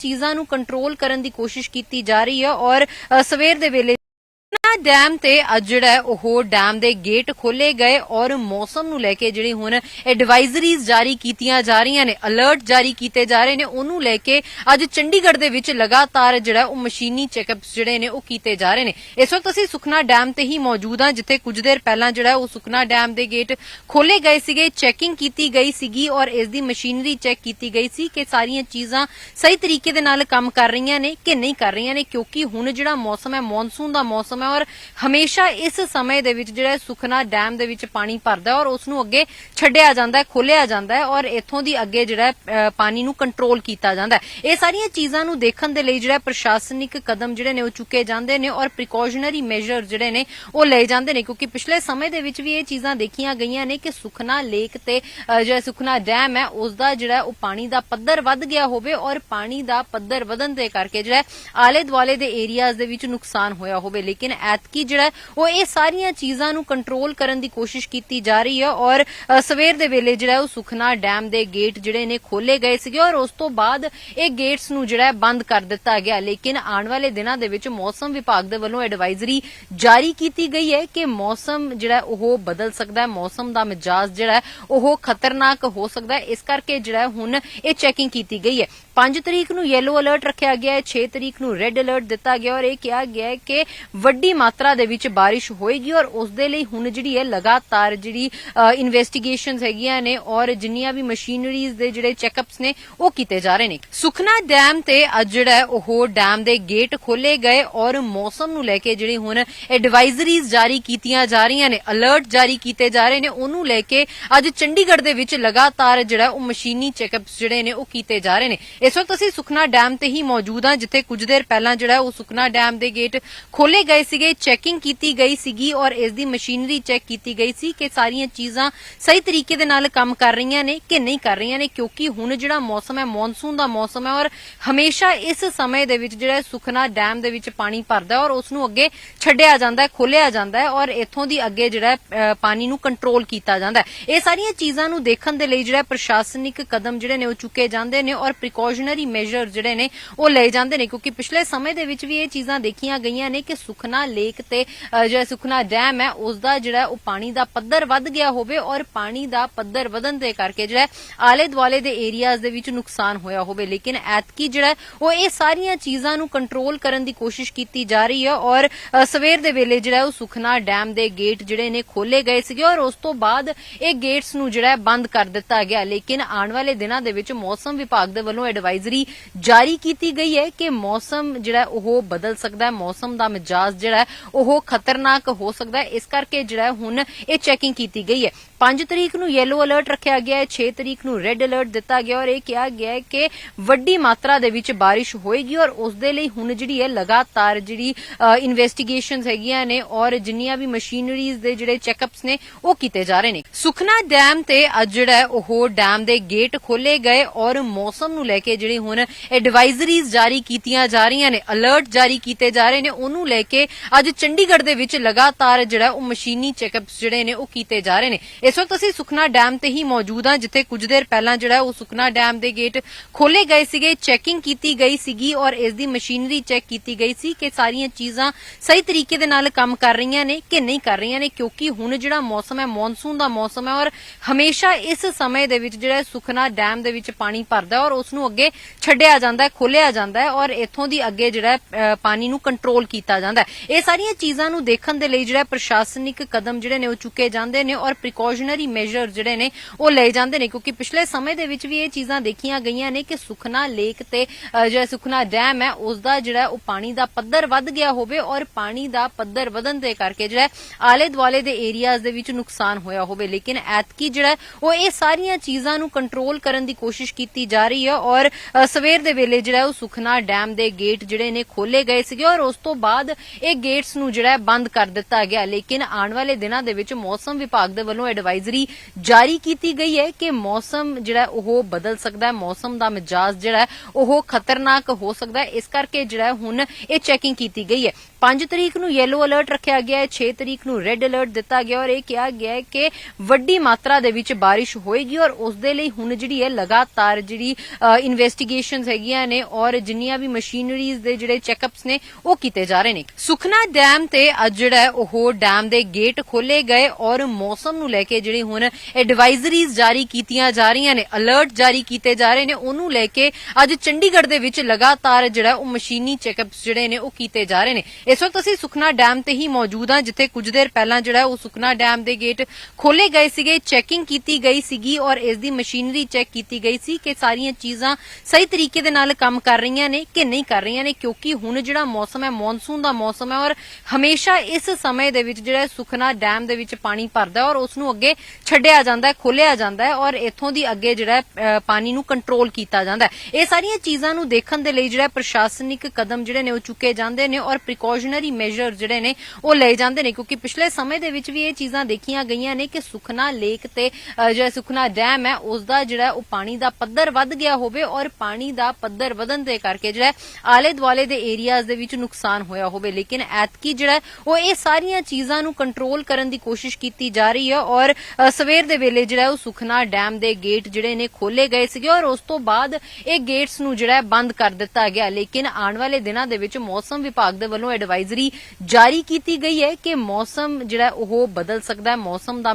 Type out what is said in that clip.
ਚੀਜ਼ਾਂ ਨੂੰ ਕੰਟਰੋਲ ਕਰਨ ਦੀ ਕੋਸ਼ਿਸ਼ ਕੀਤੀ ਜਾ ਰਹੀ ਹੈ ਔਰ ਸਵੇਰ ਦੇ ਵੇਲੇ ਡੈਮ ਤੇ ਅੱਜ ਜਿਹੜਾ ਉਹ ਡੈਮ ਦੇ ਗੇਟ ਖੋਲੇ ਗਏ ਔਰ ਮੌਸਮ ਨੂੰ ਲੈ ਕੇ ਜਿਹੜੀ ਹੁਣ ਐਡਵਾਈਜ਼ਰੀਜ਼ ਜਾਰੀ ਕੀਤੀਆਂ ਜਾ ਰਹੀਆਂ ਨੇ ਅਲਰਟ ਜਾਰੀ ਕੀਤੇ ਜਾ ਰਹੇ ਨੇ, ਉਹਨੂੰ ਲੈ ਕੇ ਅੱਜ ਚੰਡੀਗੜ੍ਹ ਦੇ ਵਿੱਚ ਲਗਾਤਾਰ ਜਿਹੜਾ ਉਹ ਮਸ਼ੀਨੀ ਚੈੱਕਅਪਸ ਜਿਹੜੇ ਨੇ ਉਹ ਕੀਤੇ ਜਾ ਰਹੇ ਨੇ। ਇਸ ਵਕਤ ਅਸੀਂ ਸੁਖਨਾ ਡੈਮ ਤੇ ਹੀ ਮੌਜੂਦ ਹਾਂ, ਜਿੱਥੇ ਕੁਝ ਦੇਰ ਪਹਿਲਾਂ ਜਿਹੜਾ ਉਹ ਸੁਖਨਾ ਡੈਮ ਦੇ ਗੇਟ ਖੋਲੇ ਗਏ ਸੀਗੇ ਚੈਕਿੰਗ ਕੀਤੀ ਗਈ ਸੀਗੀ ਔਰ ਇਸ ਦੀ ਮਸ਼ੀਨਰੀ ਚੈੱਕ ਕੀਤੀ ਗਈ ਸੀ ਕਿ ਸਾਰੀਆਂ ਚੀਜ਼ਾਂ ਸਹੀ ਤਰੀਕੇ ਦੇ ਨਾਲ ਕੰਮ ਕਰ ਰਹੀਆਂ ਨੇ ਕਿ ਨਹੀਂ ਕਰ ਰਹੀਆਂ ਨੇ, ਕਿਉਂਕਿ ਹੁਣ ਜਿਹੜਾ ਮੌਸਮ ਹੈ ਮੌਨਸੂਨ ਦਾ ਮੌਸਮ ਹੈ ਔਰ ਹਮੇਸ਼ਾ ਇਸ ਸਮੇਂ ਦੇ ਵਿੱਚ ਜਿਹੜਾ ਸੁਖਨਾ ਡੈਮ ਦੇ ਵਿੱਚ ਪਾਣੀ ਭਰਦਾ ਔਰ ਉਸ ਨੂੰ ਅੱਗੇ ਛੱਡਿਆ ਜਾਂਦਾ ਹੈ ਖੋਲਿਆ ਜਾਂਦਾ ਹੈ ਔਰ ਇੱਥੋਂ ਦੀ ਅੱਗੇ ਜਿਹੜਾ ਪਾਣੀ ਨੂੰ ਕੰਟਰੋਲ ਕੀਤਾ ਜਾਂਦਾ ਹੈ। ਇਹ ਸਾਰੀਆਂ ਚੀਜ਼ਾਂ ਨੂੰ ਦੇਖਣ ਦੇ ਲਈ ਜਿਹੜਾ ਪ੍ਰਸ਼ਾਸਨਿਕ ਕਦਮ ਜਿਹੜੇ ਨੇ ਉਹ ਚੁੱਕੇ ਜਾਂਦੇ ਨੇ ਔਰ ਪ੍ਰੀਕਾਸ਼ਨਰੀ ਮੈਜਰ ਜਿਹੜੇ ਨੇ ਉਹ ਲਏ ਜਾਂਦੇ ਨੇ ਕਿਉਂਕਿ ਪਿਛਲੇ ਸਮੇਂ ਦੇ ਵਿੱਚ ਵੀ ਇਹ ਚੀਜ਼ਾਂ ਦੇਖੀਆਂ ਗਈਆਂ ਨੇ ਕਿ ਸੁਖਨਾ ਲੇਕ ਤੇ ਜਿਹੜਾ ਸੁਖਨਾ ਡੈਮ ਹੈ ਉਸ ਦਾ ਜਿਹੜਾ ਉਹ ਪਾਣੀ ਦਾ ਪੱਧਰ ਵੱਧ ਗਿਆ ਹੋਵੇ ਔਰ ਪਾਣੀ ਦਾ ਪੱਧਰ ਵਧਣ ਦੇ ਕਰਕੇ ਜਿਹੜਾ ਆਲੇ ਦੁਆਲੇ ਦੇ ਏਰੀਆਜ਼ ਦੇ ਵਿੱਚ ਨੁਕਸਾਨ ਹੋਇਆ ਹੋਵੇ। ਲੇਕਿਨ ਐਤਕੀ ਜਿਹੜਾ ਉਹ ਇਹ ਸਾਰੀਆਂ ਚੀਜ਼ਾਂ ਨੂੰ ਕੰਟਰੋਲ ਕਰਨ ਦੀ ਕੋਸ਼ਿਸ਼ ਕੀਤੀ ਜਾ ਰਹੀ ਹੈ ਔਰ ਸਵੇਰ ਦੇ ਵੇਲੇ ਜਿਹੜਾ ਉਹ ਸੁਖਨਾ ਡੈਮ ਦੇ ਗੇਟ ਜਿਹੜੇ ਨੇ ਖੋਲੇ ਗਏ ਸੀਗੇ ਔਰ ਉਸ ਤੋਂ ਬਾਅਦ ਇਹ ਗੇਟਸ ਨੂੰ ਜਿਹੜਾ ਬੰਦ ਕਰ ਦਿੱਤਾ ਗਿਆ। ਲੇਕਿਨ ਆਉਣ ਵਾਲੇ ਦਿਨਾਂ ਦੇ ਵਿੱਚ ਮੌਸਮ ਵਿਭਾਗ ਦੇ ਵੱਲੋਂ ਐਡਵਾਈਜ਼ਰੀ ਜਾਰੀ ਕੀਤੀ ਗਈ ਹੈ ਕਿ ਮੌਸਮ ਜਿਹੜਾ ਉਹ ਬਦਲ ਸਕਦਾ ਹੈ। ਮੌਸਮ ਦਾ ਮਿਜਾਜ਼ ਜਿਹੜਾ ਉਹ ਖਤਰਨਾਕ ਹੋ ਸਕਦਾ ਹੈ। ਇਸ ਕਰਕੇ ਜਿਹੜਾ ਹੁਣ ਇਹ ਚੈਕਿੰਗ ਕੀਤੀ ਗਈ ਹੈ। 5 ਤਰੀਕ ਨੂੰ ਯੈਲੋ ਅਲਰਟ ਰੱਖਿਆ ਗਿਆ ਹੈ 6 ਤਰੀਕ ਨੂੰ ਰੈੱਡ ਅਲਰਟ ਦਿੱਤਾ ਗਿਆ ਔਰ ਇਹ ਕਿਹਾ ਗਿਆ ਹੈ ਕਿ ਵੱਡੀ ਮਾਤਰਾ ਦੇ ਵਿੱਚ ਬਾਰਿਸ਼ ਹੋਏਗੀ ਔਰ ਉਸ ਦੇ ਲਈ ਹੁਣ ਜਿਹੜੀ ਹੈ ਲਗਾਤਾਰ ਜਿਹੜੀ ਇਨਵੈਸਟੀਗੇਸ਼ਨਸ ਹੈਗੀਆਂ ਨੇ ਔਰ ਜਿੰਨੀਆਂ ਵੀ ਮਸ਼ੀਨਰੀਜ਼ ਦੇ ਜਿਹੜੇ ਚੈੱਕਅਪਸ ਨੇ ਉਹ ਕੀਤੇ ਜਾ ਰਹੇ ਨੇ। ਸੁਖਨਾ ਡੈਮ ਤੇ ਅੱਜ ਜਿਹੜਾ ਉਹ ਡੈਮ ਦੇ ਗੇਟ ਖੋਲੇ ਗਏ ਔਰ ਮੌਸਮ ਨੂੰ ਲੈ ਕੇ ਜਿਹੜੀ ਹੁਣ ਐਡਵਾਈਜ਼ਰੀਜ਼ ਜਾਰੀ ਕੀਤੀਆਂ ਜਾ ਰਹੀਆਂ ਨੇ ਅਲਰਟ ਜਾਰੀ ਕੀਤੇ ਜਾ ਰਹੇ ਨੇ, ਉਹਨੂੰ ਲੈ ਕੇ ਅੱਜ ਚੰਡੀਗੜ੍ਹ ਦੇ ਵਿੱਚ ਲਗਾਤਾਰ ਜਿਹੜਾ ਉਹ ਮਸ਼ੀਨੀ ਚੈੱਕਅਪਸ ਜਿਹੜੇ ਨੇ ਉਹ ਕੀਤੇ ਜਾ ਰਹੇ ਨੇ। ਇਸ ਵਕਤ ਅਸੀਂ ਸੁਖਨਾ ਡੈਮ ਤੇ ਹੀ ਮੌਜੂਦ ਹਾਂ, ਜਿੱਥੇ ਕੁਝ ਦੇਰ ਪਹਿਲਾਂ ਜਿਹੜਾ ਉਹ ਸੁਖਨਾ ਡੈਮ ਦੇ ਗੇਟ ਖੋਲੇ ਗਏ ਸੀਗੇ ਚੈਕਿੰਗ ਕੀਤੀ ਗਈ ਸੀਗੀ ਔਰ ਇਸ ਦੀ ਮਸ਼ੀਨਰੀ ਚੈੱਕ ਕੀਤੀ ਗਈ ਸੀ ਕਿ ਸਾਰੀਆਂ ਚੀਜ਼ਾਂ ਸਹੀ ਤਰੀਕੇ ਦੇ ਨਾਲ ਕੰਮ ਕਰ ਰਹੀਆਂ ਨੇ ਕਿ ਨਹੀਂ ਕਰ ਰਹੀਆਂ ਨੇ, ਕਿਉਂਕਿ ਹੁਣ ਜਿਹੜਾ ਮੌਸਮ ਹੈ ਮੌਨਸੂਨ ਦਾ ਮੌਸਮ ਹੈ ਔਰ ਹਮੇਸ਼ਾ ਇਸ ਸਮੇਂ ਦੇ ਵਿੱਚ ਜਿਹੜਾ ਸੁਖਨਾ ਡੈਮ ਦੇ ਵਿੱਚ ਪਾਣੀ ਭਰਦਾ ਔਰ ਉਸ ਨੂੰ ਅੱਗੇ ਛੱਡਿਆ ਜਾਂਦਾ ਹੈ ਖੋਲਿਆ ਜਾਂਦਾ ਹੈ ਔਰ ਇੱਥੋਂ ਦੀ ਅੱਗੇ ਜਿਹੜਾ ਪਾਣੀ ਨੂੰ ਕੰਟਰੋਲ ਕੀਤਾ ਜਾਂਦਾ ਹੈ। ਇਹ ਸਾਰੀਆਂ ਚੀਜ਼ਾਂ ਨੂੰ ਦੇਖਣ ਦੇ ਲਈ ਜਿਹੜਾ ਪ੍ਰਸ਼ਾਸਨਿਕ ਕਦਮ ਜਿਹੜੇ ਨੇ ਉਹ ਚੁੱਕੇ ਜਾਂਦੇ ਨੇ ਔਰ ਪ੍ਰੀਕਾਸ਼ਨਰੀ ਮੈਜਰ ਜਿਹੜੇ ਨੇ ਉਹ ਲਏ ਜਾਂਦੇ ਨੇ ਕਿਉਂਕਿ ਪਿਛਲੇ ਸਮੇਂ ਦੇ ਵਿੱਚ ਵੀ ਇਹ ਚੀਜ਼ਾਂ ਦੇਖੀਆਂ ਗਈਆਂ ਨੇ ਕਿ ਸੁਖਨਾ ਲੇਕ ਤੇ ਅ, ਜਿਹੜਾ ਸੁਖਨਾ ਡੈਮ ਹੈ ਉਸ ਦਾ ਜਿਹੜਾ ਉਹ ਪਾਣੀ ਦਾ ਪੱਧਰ ਵੱਧ ਗਿਆ ਹੋਵੇ ਔਰ ਪਾਣੀ ਦਾ ਪੱਧਰ ਵਧਣ ਦੇ ਕਰਕੇ ਜਿਹੜਾ ਆਲੇ ਦੁਆਲੇ ਦੇ ਏਰੀਆਜ਼ ਦੇ ਵਿੱਚ ਨੁਕਸਾਨ ਹੋਇਆ ਹੋਵੇ। ਲੇਕਿਨ ਐਤਕੀ ਜਿਹੜਾ ਉਹ ਇਹ ਸਾਰੀਆਂ ਚੀਜ਼ਾਂ ਨੂੰ ਕੰਟਰੋਲ ਕਰਨ ਦੀ ਕੋਸ਼ਿਸ਼ ਕੀਤੀ ਜਾ ਰਹੀ ਹੈ ਔਰ ਸਵੇਰ ਦੇ ਵੇਲੇ ਜਿਹੜਾ ਉਹ ਸੁਖਨਾ ਡੈਮ ਦੇ ਗੇਟ ਜਿਹੜੇ ਨੇ ਖੋਲੇ ਗਏ ਸੀਗੇ ਔਰ ਉਸ ਤੋਂ ਬਾਅਦ ਇਹ ਗੇਟਸ ਨੂੰ ਜਿਹੜਾ ਬੰਦ ਕਰ ਦਿੱਤਾ ਗਿਆ। ਲੇਕਿਨ ਆਉਣ ਵਾਲੇ ਦਿਨਾਂ ਦੇ ਵਿੱਚ ਮੌਸਮ ਵਿਭਾਗ ਦੇ ਵੱਲੋਂ ਐਡਵਾਈਜ਼ਰੀ ਜਾਰੀ ਕੀਤੀ ਗਈ ਹੈ ਕਿ ਮੌਸਮ ਜਿਹੜਾ ਉਹ ਬਦਲ ਸਕਦਾ ਹੈ। ਮੌਸਮ ਦਾ ਮਿਜਾਜ਼ ਜਿਹੜਾ ਉਹ ਖਤਰਨਾਕ ਹੋ ਸਕਦਾ ਹੈ। ਇਸ ਕਰਕੇ ਜਿਹੜਾ ਹੁਣ ਇਹ ਚੈਕਿੰਗ ਕੀਤੀ ਗਈ ਹੈ। 5 ਤਰੀਕ ਨੂੰ ਯੈਲੋ ਅਲਰਟ ਰੱਖਿਆ ਗਿਆ ਹੈ 6 ਤਰੀਕ ਨੂੰ ਰੈੱਡ ਅਲਰਟ ਦਿੱਤਾ ਗਿਆ ਔਰ ਇਹ ਕਿਹਾ ਗਿਆ ਹੈ ਕਿ ਵੱਡੀ ਮਾਤਰਾ ਦੇ ਵਿੱਚ ਬਾਰਿਸ਼ ਹੋਏਗੀ ਔਰ ਉਸ ਦੇ ਲਈ ਹੁਣ ਜਿਹੜੀ ਹੈ ਲਗਾਤਾਰ ਜਿਹੜੀ ਇਨਵੈਸਟੀਗੇਸ਼ਨਸ ਹੈਗੀਆਂ ਨੇ ਔਰ ਜਿੰਨੀਆਂ ਵੀ ਮਸ਼ੀਨਰੀਜ਼ ਦੇ ਜਿਹੜੇ ਚੈੱਕਅਪਸ ਨੇ ਉਹ ਕੀਤੇ ਜਾ ਰਹੇ ਨੇ। ਸੁਖਨਾ ਡੈਮ ਤੇ ਅੱਜ ਜਿਹੜਾ ਉਹ ਡੈਮ ਦੇ ਗੇਟ ਖੋਲੇ ਗਏ ਔਰ ਮੌਸਮ ਨੂੰ ਲੈ ਕੇ ਜਿਹੜੀ ਹੁਣ ਐਡਵਾਈਜ਼ਰੀਜ਼ ਜਾਰੀ ਕੀਤੀਆਂ ਜਾ ਰਹੀਆਂ ਨੇ ਅਲਰਟ ਜਾਰੀ ਕੀਤੇ ਜਾ ਰਹੇ ਨੇ, ਉਹਨੂੰ ਲੈ ਕੇ ਅੱਜ ਚੰਡੀਗੜ੍ਹ ਦੇ ਵਿੱਚ ਲਗਾਤਾਰ ਜਿਹੜਾ ਉਹ ਮਸ਼ੀਨੀ ਚੈੱਕਅਪਸ ਜਿਹੜੇ ਨੇ ਉਹ ਕੀਤੇ ਜਾ ਰਹੇ ਨੇ। ਇਸ ਵਕਤ ਅਸੀਂ ਸੁਖਨਾ ਡੈਮ ਤੇ ਹੀ ਮੌਜੂਦ ਹਾਂ, ਜਿੱਥੇ ਕੁਝ ਦੇਰ ਪਹਿਲਾਂ ਜਿਹੜਾ ਉਹ ਸੁਖਨਾ ਡੈਮ ਦੇ ਗੇਟ ਖੋਲੇ ਗਏ ਸੀਗੇ ਚੈਕਿੰਗ ਕੀਤੀ ਗਈ ਸੀਗੀ ਔਰ ਇਸ ਦੀ ਮਸ਼ੀਨਰੀ ਚੈੱਕ ਕੀਤੀ ਗਈ ਸੀ ਕਿ ਸਾਰੀਆਂ ਚੀਜ਼ਾਂ ਸਹੀ ਤਰੀਕੇ ਦੇ ਨਾਲ ਕੰਮ ਕਰ ਰਹੀਆਂ ਨੇ ਕਿ ਨਹੀਂ ਕਰ ਰਹੀਆਂ ਨੇ, ਕਿਉਂਕਿ ਹੁਣ ਜਿਹੜਾ ਮੌਸਮ ਹੈ ਮੌਨਸੂਨ ਦਾ ਮੌਸਮ ਹੈ ਔਰ ਹਮੇਸ਼ਾ ਇਸ ਸਮੇਂ ਦੇ ਵਿੱਚ ਜਿਹੜਾ ਸੁਖਨਾ ਡੈਮ ਦੇ ਵਿੱਚ ਪਾਣੀ ਭਰਦਾ ਔਰ ਉਸ ਨੂੰ ਅੱਗੇ ਛੱਡਿਆ ਜਾਂਦਾ ਹੈ ਖੋਲਿਆ ਜਾਂਦਾ ਹੈ ਔਰ ਇੱਥੋਂ ਦੀ ਅੱਗੇ ਜਿਹੜਾ ਪਾਣੀ ਨੂੰ ਕੰਟਰੋਲ ਕੀਤਾ ਜਾਂਦਾ ਹੈ। ਇਹ ਸਾਰੀਆਂ ਚੀਜ਼ਾਂ ਨੂੰ ਦੇਖਣ ਦੇ ਲਈ ਜਿਹੜਾ ਪ੍ਰਸ਼ਾਸਨਿਕ ਕਦਮ ਜਿਹੜੇ ਨੇ ਉਹ ਚੁੱਕੇ ਜਾਂਦੇ ਨੇ ਔਰ ਪ੍ਰੀਕਾਸ਼ਨਰੀ ਮੈਜਰ ਜਿਹੜੇ ਨੇ, ਉਹ ਲਏ ਜਾਂਦੇ ਨੇ, ਕਿਉਂਕਿ ਪਿਛਲੇ ਸਮੇਂ ਦੇ ਵਿੱਚ ਵੀ ਇਹ ਚੀਜ਼ਾਂ ਦੇਖੀਆਂ ਗਈਆਂ ਨੇ ਕਿ ਸੁਖਨਾ ਲੇਕ ਤੇ ਜਿਹੜਾ ਸੁਖਨਾ ਡੈਮ ਹੈ ਉਸ ਦਾ ਜਿਹੜਾ ਉਹ ਪਾਣੀ ਦਾ ਪੱਧਰ ਵੱਧ ਗਿਆ ਹੋਵੇ ਔਰ ਪਾਣੀ ਦਾ ਪੱਧਰ ਵਧਣ ਦੇ ਕਰਕੇ ਜਿਹੜਾ ਆਲੇ ਦੁਆਲੇ ਦੇ ਏਰੀਆਜ਼ ਦੇ ਵਿੱਚ ਨੁਕਸਾਨ ਹੋਇਆ ਹੋਵੇ। ਲੇਕਿਨ ਐਤਕੀ ਜਿਹੜਾ ਉਹ ਇਹ ਸਾਰੀਆਂ ਚੀਜ਼ਾਂ ਨੂੰ ਕੰਟਰੋਲ ਕਰਨ ਦੀ ਕੋਸ਼ਿਸ਼ ਕੀਤੀ ਜਾ ਰਹੀ ਹੈ ਔਰ ਸਵੇਰ ਦੇ ਵੇਲੇ ਜਿਹੜਾ ਉਹ ਸੁਖਨਾ ਡੈਮ ਦੇ ਗੇਟ ਜਿਹੜੇ ਨੇ ਖੋਲੇ ਗਏ ਸੀਗੇ ਔਰ ਉਸ ਤੋਂ ਬਾਅਦ ਇਹ ਗੇਟਸ ਨੂੰ ਜਿਹੜਾ ਬੰਦ ਕਰ ਦਿੱਤਾ ਗਿਆ। ਲੇਕਿਨ ਆਉਣ ਵਾਲੇ ਦਿਨਾਂ ਦੇ ਵਿੱਚ ਮੌਸਮ ਵਿਭਾਗ ਦੇ ਵੱਲੋਂ ਐਡਵਾਈਜ਼ਰੀ ਐਡਵਾਈਜ਼ਰੀ ਜਾਰੀ ਕੀਤੀ ਗਈ ਹੈ ਕਿ ਮੌਸਮ ਜਿਹੜਾ ਉਹ ਬਦਲ ਸਕਦਾ ਹੈ, ਮੌਸਮ ਦਾ ਮਿਜਾਜ਼ ਜਿਹੜਾ ਉਹ ਖਤਰਨਾਕ ਹੋ ਸਕਦਾ ਹੈ। ਇਸ ਕਰਕੇ ਜਿਹੜਾ ਹੁਣ ਇਹ ਚੈਕਿੰਗ ਕੀਤੀ ਗਈ ਹੈ। 5 ਤਰੀਕ ਨੂੰ ਯੈਲੋ ਅਲਰਟ ਰੱਖਿਆ ਗਿਆ ਹੈ 6 ਤਰੀਕ ਨੂੰ ਰੈੱਡ ਅਲਰਟ ਦਿੱਤਾ ਗਿਆ ਔਰ ਇਹ ਕਿਹਾ ਗਿਆ ਹੈ ਕਿ ਵੱਡੀ ਮਾਤਰਾ ਦੇ ਵਿੱਚ ਬਾਰਿਸ਼ ਹੋਏਗੀ ਔਰ ਉਸ ਦੇ ਲਈ ਹੁਣ ਜਿਹੜੀ ਹੈ, ਲਗਾਤਾਰ ਜਿਹੜੀ ਇਨਵੈਸਟੀਗੇਸ਼ਨਸ ਹੈਗੀਆਂ ਨੇ ਔਰ ਜਿੰਨੀਆਂ ਵੀ ਮਸ਼ੀਨਰੀਜ਼ ਦੇ ਜਿਹੜੇ ਚੈੱਕਅਪਸ ਨੇ, ਉਹ ਕੀਤੇ ਜਾ ਰਹੇ ਨੇ। ਸੁਖਨਾ ਡੈਮ ਤੇ ਅੱਜ ਜਿਹੜਾ ਉਹ ਡੈਮ ਦੇ ਗੇਟ ਖੋਲੇ ਗਏ ਔਰ ਮੌਸਮ ਨੂੰ ਲੈ ਕੇ ਜਿਹੜੀ ਹੁਣ ਐਡਵਾਈਜ਼ਰੀਜ਼ ਜਾਰੀ ਕੀਤੀਆਂ ਜਾ ਰਹੀਆਂ ਨੇ ਅਲਰਟ ਜਾਰੀ ਕੀਤੇ ਜਾ ਰਹੇ ਨੇ, ਉਹਨੂੰ ਲੈ ਕੇ ਅੱਜ ਚੰਡੀਗੜ੍ਹ ਦੇ ਵਿੱਚ ਲਗਾਤਾਰ ਜਿਹੜਾ ਉਹ ਮਸ਼ੀਨੀ ਚੈੱਕਅਪਸ ਜਿਹੜੇ ਨੇ ਉਹ ਕੀਤੇ ਜਾ ਰਹੇ ਨੇ। ਇਸ ਵਕਤ ਅਸੀਂ ਸੁਖਨਾ ਡੈਮ ਤੇ ਹੀ ਮੌਜੂਦ ਹਾਂ, ਜਿੱਥੇ ਕੁਝ ਦੇਰ ਪਹਿਲਾਂ ਜਿਹੜਾ ਉਹ ਸੁਖਨਾ ਡੈਮ ਦੇ ਗੇਟ ਖੋਲੇ ਗਏ ਸੀਗੇ ਚੈਕਿੰਗ ਕੀਤੀ ਗਈ ਸੀਗੀ ਔਰ ਇਸ ਦੀ ਮਸ਼ੀਨਰੀ ਚੈੱਕ ਕੀਤੀ ਗਈ ਸੀ ਕਿ ਸਾਰੀਆਂ ਚੀਜ਼ਾਂ ਸਹੀ ਤਰੀਕੇ ਦੇ ਨਾਲ ਕੰਮ ਕਰ ਰਹੀਆਂ ਨੇ ਕਿ ਨਹੀਂ ਕਰ ਰਹੀਆਂ ਨੇ, ਕਿਉਂਕਿ ਹੁਣ ਜਿਹੜਾ ਮੌਸਮ ਹੈ ਮੌਨਸੂਨ ਦਾ ਮੌਸਮ ਹੈ ਔਰ ਹਮੇਸ਼ਾ ਇਸ ਸਮੇਂ ਦੇ ਵਿੱਚ ਜਿਹੜਾ ਸੁਖਨਾ ਡੈਮ ਦੇ ਵਿੱਚ ਪਾਣੀ ਭਰਦਾ ਔਰ ਉਸ ਨੂੰ ਅੱਗੇ ਛੱਡਿਆ ਜਾਂਦਾ ਹੈ ਖੋਲਿਆ ਜਾਂਦਾ ਹੈ ਔਰ ਇੱਥੋਂ ਦੀ ਅੱਗੇ ਜਿਹੜਾ ਪਾਣੀ ਨੂੰ ਕੰਟਰੋਲ ਕੀਤਾ ਜਾਂਦਾ ਹੈ। ਇਹ ਸਾਰੀਆਂ ਚੀਜ਼ਾਂ ਨੂੰ ਦੇਖਣ ਦੇ ਲਈ ਜਿਹੜਾ ਪ੍ਰਸ਼ਾਸਨਿਕ ਕਦਮ ਜਿਹੜੇ ਨੇ ਉਹ ਚੁੱਕੇ ਜਾਂਦੇ ਨੇ ਔਰ ਪ੍ਰੀਕਾਸ਼ਨਰੀ ਮੈਜਰ ਜਿਹੜੇ ਨੇ ਉਹ ਲਏ ਜਾਂਦੇ ਨੇ ਕਿਉਂਕਿ ਪਿਛਲੇ ਸਮੇਂ ਦੇ ਵਿੱਚ ਵੀ ਇਹ ਚੀਜ਼ਾਂ ਦੇਖੀਆਂ ਗਈਆਂ ਨੇ ਕਿ ਸੁਖਨਾ ਲੇਕ ਤੇ ਅ, ਜਿਹੜਾ ਸੁਖਨਾ ਡੈਮ ਹੈ ਉਸ ਦਾ ਜਿਹੜਾ ਉਹ ਪਾਣੀ ਦਾ ਪੱਧਰ ਵੱਧ ਗਿਆ ਹੋਵੇ ਔਰ ਪਾਣੀ ਦਾ ਪੱਧਰ ਵਧਣ ਦੇ ਕਰਕੇ ਜਿਹੜਾ ਆਲੇ ਦੁਆਲੇ ਦੇ ਏਰੀਆਜ਼ ਦੇ ਵਿੱਚ ਨੁਕਸਾਨ ਹੋਇਆ ਹੋਵੇ। ਲੇਕਿਨ ਐਤਕੀ ਜਿਹੜਾ ਉਹ ਇਹ ਸਾਰੀਆਂ ਚੀਜ਼ਾਂ ਨੂੰ ਕੰਟਰੋਲ ਕਰਨ ਦੀ ਕੋਸ਼ਿਸ਼ ਕੀਤੀ ਜਾ ਰਹੀ ਹੈ ਔਰ ਅ, ਸਵੇਰ ਦੇ ਵੇਲੇ ਜਿਹੜਾ ਉਹ ਸੁਖਨਾ ਡੈਮ ਦੇ ਗੇਟ ਜਿਹੜੇ ਨੇ ਖੋਲੇ ਗਏ ਸੀਗੇ ਔਰ ਉਸ ਤੋਂ ਬਾਅਦ ਇਹ ਗੇਟਸ ਨੂੰ ਜਿਹੜਾ ਬੰਦ ਕਰ ਦਿੱਤਾ ਗਿਆ। ਲੇਕਿਨ ਆਉਣ ਵਾਲੇ ਦਿਨਾਂ ਦੇ ਵਿੱਚ ਮੌਸਮ ਵਿਭਾਗ ਦੇ ਵੱਲੋਂ ਐਡਵਾਈਜ਼ਰੀ ਜਾਰੀ ਕੀਤੀ ਗਈ ਹੈ ਕਿ ਮੌਸਮ ਜਿਹੜਾ ਉਹ ਬਦਲ ਸਕਦਾ ਹੈ ਮੌਸਮ ਦਾ